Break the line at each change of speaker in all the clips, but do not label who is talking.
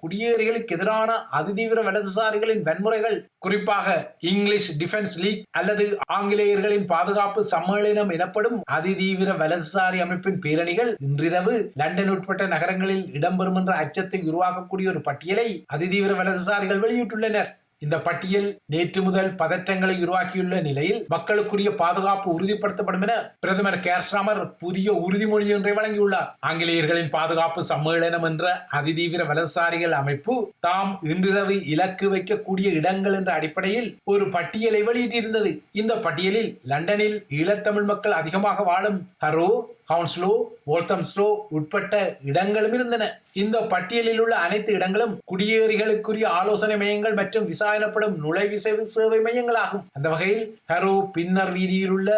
குடியேறிகளுக்கு எதிரான அதிதீவிர வலதுசாரிகளின் வன்முறைகள் குறிப்பாக இங்கிலீஷ் டிஃபென்ஸ் லீக் அல்லது ஆங்கிலேயர்களின் பாதுகாப்பு சம்மேளனம் எனப்படும் அதிதீவிர வலதுசாரி அமைப்பின் பேரணிகள் இன்றிரவு லண்டன் உட்பட்ட நகரங்களில் இடம்பெறும் என்ற அச்சத்தை உருவாக்கக்கூடிய ஒரு பட்டியலை அதிதீவிர வலதுசாரிகள் வெளியிட்டுள்ளனர். இந்த பட்டியல் நேற்று முதல் பதற்றங்களை உருவாக்கியுள்ள நிலையில் மக்களுக்குரிய பாதுகாப்பு உறுதிப்படுத்தப்படும் என பிரதமர் கேர்ஸ்ராமர் புதிய உறுதிமொழி ஒன்றை வழங்கியுள்ளார். ஆங்கிலேயர்களின் பாதுகாப்பு சம்மேளனம் என்ற அதிதீவிர வலதுசாரிகள் அமைப்பு தாம் இன்றிரவு இலக்கு வைக்கக்கூடிய இடங்கள் என்ற அடிப்படையில் ஒரு பட்டியலை வெளியிட்டிருந்தது. இந்த பட்டியலில் லண்டனில் ஈழத்தமிழ் மக்கள் அதிகமாக வாழும். ஹரோ ஹவுன்ஸ்லோ ஓல்தம்ஸ்லோ உட்பட்ட இடங்களும் இருந்தன. இந்த பட்டியலில் உள்ள அனைத்து இடங்களும் குடியேறிகளுக்குரிய ஆலோசனை மையங்கள் மற்றும் விசா எனப்படும் நுழைவிசைவு சேவை மையங்களாகும். அந்த வகையில் ஹரோ பின்னர் வீதியில் உள்ள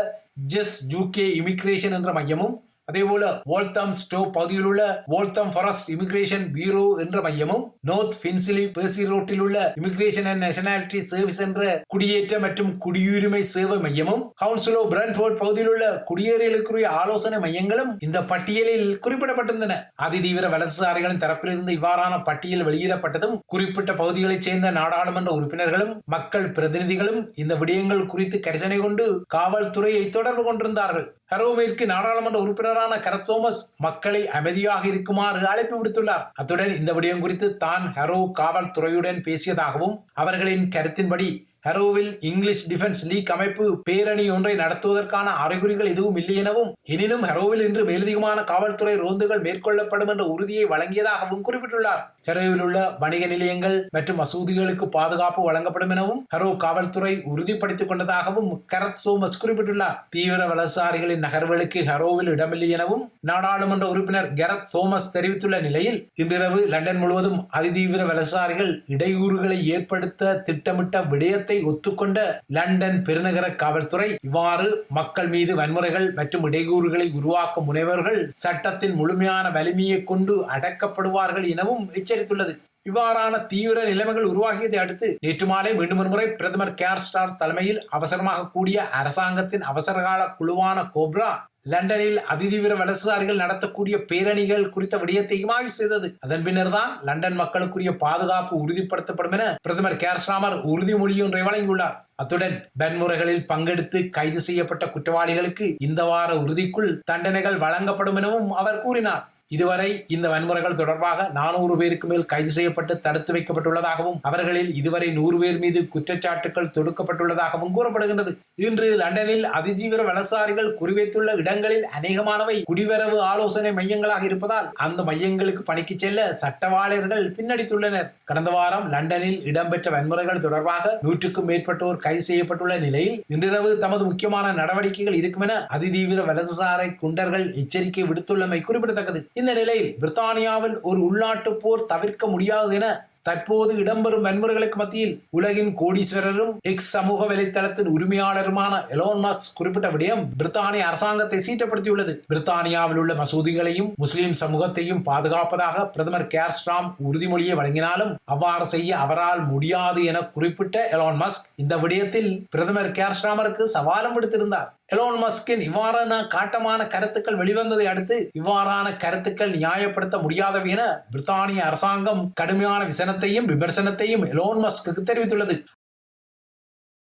ஜெஸ் ஜூகே இமிகிரேஷன் என்ற மையமும் அதேபோல வோல்தம் ஸ்டோ பகுதியில் உள்ள வோல்தம் ஃபாரஸ்ட் இமிகிரேஷன் பியூரோ என்ற மையமும் நோர்த் பின்சிலி பேசி ரோட்டில் உள்ள இமிகிரேஷன் அண்ட் நேஷனாலிட்டி சர்வீஸ் என்ற குடியேற்ற மற்றும் குடியுரிமை சேவை மையமும் ஹவுன்சிலோ பிரான்ஃபோர்ட் பகுதியில் உள்ள குடியேறிகளுக்குரிய ஆலோசனை மையங்களும் இந்த பட்டியலில் குறிப்பிடப்பட்டிருந்தன. அதிதீவிர வலதுசாரிகளின் தரப்பிலிருந்து இவ்வாறான பட்டியல் வெளியிடப்பட்டதும் குறிப்பிட்ட பகுதிகளைச் சேர்ந்த நாடாளுமன்ற உறுப்பினர்களும் மக்கள் பிரதிநிதிகளும் இந்த விடயங்கள் குறித்து கரிசனை கொண்டு காவல்துறையை தொடர்பு கொண்டிருந்தார்கள். ஹரோவிற்கு நாடாளுமன்ற உறுப்பினரான கரத் தோமஸ் மக்களை அமைதியாக இருக்குமாறு அழைப்பு விடுத்துள்ளார். அத்துடன் இந்த விடயம் குறித்து தான் ஹரோ காவல்துறையுடன் பேசியதாகவும் அவர்களின் கருத்தின்படி ஹரோவில் இங்கிலீஷ் டிஃபென்ஸ் லீக் அமைப்பு பேரணி ஒன்றை நடத்துவதற்கான அறிகுறிகள் எதுவும் இல்லை எனவும் எனினும் ஹரோவில் இன்று மேலதிகமான காவல்துறை ரோந்துகள் மேற்கொள்ளப்படும் என்ற உறுதியை வழங்கியதாகவும் குறிப்பிட்டுள்ளார். ஹெரோவில் உள்ள வணிக நிலையங்கள் மற்றும் மசூதிகளுக்கு பாதுகாப்பு வழங்கப்படும் எனவும் ஹெரோ காவல்துறை உறுதிப்படுத்திக் கொண்டதாகவும் கரத் சோமஸ் குறிப்பிட்டுள்ளார். தீவிர வலதுசாரிகளின் நகர்வுகளுக்கு ஹெரோவில் இடமில்லை எனவும் நாடாளுமன்ற உறுப்பினர் கெரத் தோமஸ் தெரிவித்துள்ள நிலையில் இன்றிரவு லண்டன் முழுவதும் அதிதீவிர வலதுசாரிகள் இடையூறுகளை ஏற்படுத்த திட்டமிட்ட விடயத்தை ஒத்துக்கொண்ட லண்டன் பெருநகர காவல்துறை இவ்வாறு மக்கள் மீது வன்முறைகள் மற்றும் இடையூறுகளை உருவாக்கும் முனைவர்கள் சட்டத்தின் முழுமையான வலிமையை கொண்டு அடக்கப்படுவார்கள் எனவும் எச்சரித்துள்ளது. இவ்வாறான தீவிர நிலைமைகள் உருவாகியதை அடுத்து நேற்று மாலை மீண்டும் ஒருமுறை பிரதமர் கேர் ஸ்டார் தலைமையில் அவசரமாக கூடிய அரசாங்கத்தின் அவசரகால குழுவான கோப்ரா லண்டனில் அதிதீவிர வலசுசாரிகள் நடத்தக்கூடிய பேரணிகள் குறித்த விடயத்தையும் ஆய்வு செய்தது. அதன் பின்னர் தான் லண்டன் மக்களுக்குரிய பாதுகாப்பு உறுதிப்படுத்தப்படும் என பிரதமர் கேர்ஸ்ராமர் உறுதிமொழி ஒன்றை வழங்கியுள்ளார். அத்துடன் வன்முறைகளில் பங்கெடுத்து கைது செய்யப்பட்ட குற்றவாளிகளுக்கு இந்த வார உறுதிக்குள் தண்டனைகள் வழங்கப்படும் எனவும் அவர் கூறினார். இதுவரை இந்த வன்முறைகள் தொடர்பாக நானூறு பேருக்கு மேல் கைது செய்யப்பட்டு தடுத்து வைக்கப்பட்டுள்ளதாகவும் அவர்களில் இதுவரை நூறு பேர் மீது குற்றச்சாட்டுகள் தொடுக்கப்பட்டுள்ளதாகவும் கூறப்படுகின்றது. இன்று லண்டனில் அதிதீவிர வலசாரிகள் குறிவைத்துள்ள இடங்களில் அநேகமானவை குடிவரவு ஆலோசனை மையங்களாக இருப்பதால் அந்த மையங்களுக்கு பணிக்கு செல்ல சட்டவாளர்கள் பின்னடித்துள்ளனர். கடந்த வாரம் லண்டனில் இடம்பெற்ற வன்முறைகள் தொடர்பாக நூற்றுக்கும் மேற்பட்டோர் கைது செய்யப்பட்டுள்ள நிலையில் இன்றிரவு தமது முக்கியமான நடவடிக்கைகள் இருக்கும் என அதிதீவிர வலதுசாரை குண்டர்கள் எச்சரிக்கை விடுத்துள்ளமை குறிப்பிடத்தக்கது. இந்த நிலையில் பிரித்தானியாவில் ஒரு உள்நாட்டு போர் தவிர்க்க முடியாது என தற்போது இடம்பெறும் வன்முறைகளுக்கு மத்தியில் உலகின் கோடீஸ்வரரும் எக்ஸ் சமூக வலைத்தளத்தின் உரிமையாளருமான எலோன் மார்க்ஸ் குறிப்பிட்ட விடயம் பிரித்தானிய அரசாங்கத்தை சீட்டப்படுத்தியுள்ளது பிரித்தானியாவில் உள்ள மசூதிகளையும் முஸ்லிம் சமூகத்தையும் பாதுகாப்பதாக பிரதமர் கேர்ஸ்டாம் உறுதிமொழியை வழங்கினாலும் அவ்வாறு செய்ய அவரால் முடியாது என குறிப்பிட்ட எலோன் மஸ்க் இந்த விடயத்தில் பிரதமர் கேர்ஸ்டாமருக்கு சவாலும் விடுத்திருந்தார். எலோன் மஸ்கின் இவ்வாறான காட்டமான கருத்துக்கள் வெளிவந்ததை அடுத்து இவ்வாறான கருத்துக்கள் நியாயப்படுத்த முடியாதவை என பிரித்தானிய அரசாங்கம் கடுமையான விசனத்தையும் விமர்சனத்தையும் எலோன் மஸ்க்கு தெரிவித்துள்ளது.